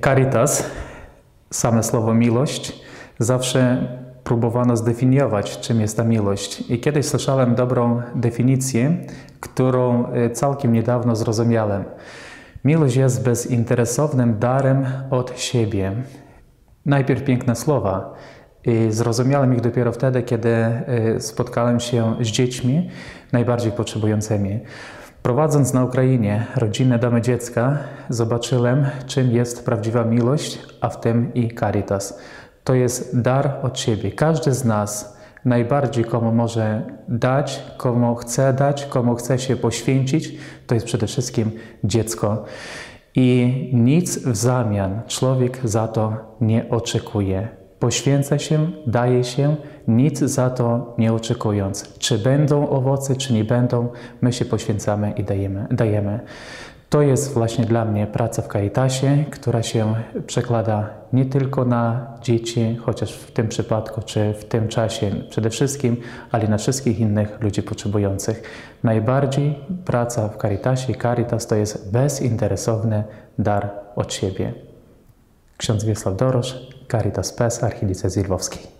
Caritas, same słowo miłość, zawsze próbowano zdefiniować, czym jest ta miłość. I kiedyś słyszałem dobrą definicję, którą e, całkiem niedawno zrozumiałem. Miłość jest bezinteresownym darem od siebie. Najpierw piękne słowa. I zrozumiałem ich dopiero wtedy, kiedy spotkałem się z dziećmi najbardziej potrzebującymi. Prowadząc na Ukrainie rodzinne domy dziecka, zobaczyłem, czym jest prawdziwa miłość, a w tym i caritas. To jest dar od siebie. Każdy z nas najbardziej komu może dać, komu chce dać, komu chce się poświęcić, to jest przede wszystkim dziecko. I nic w zamian człowiek za to nie oczekuje. Poświęca się, daje się, nic za to nie oczekując. Czy będą owoce, czy nie będą, my się poświęcamy i dajemy. dajemy. To jest właśnie dla mnie praca w Caritasie, która się przekłada nie tylko na dzieci, chociaż w tym przypadku czy w tym czasie przede wszystkim, ale na wszystkich innych ludzi potrzebujących. Najbardziej praca w Caritasie Caritas to jest bezinteresowny dar od siebie. Ksiądz Wiesław Dorosz, Caritas PES, Archidiecezji Lwowskiej.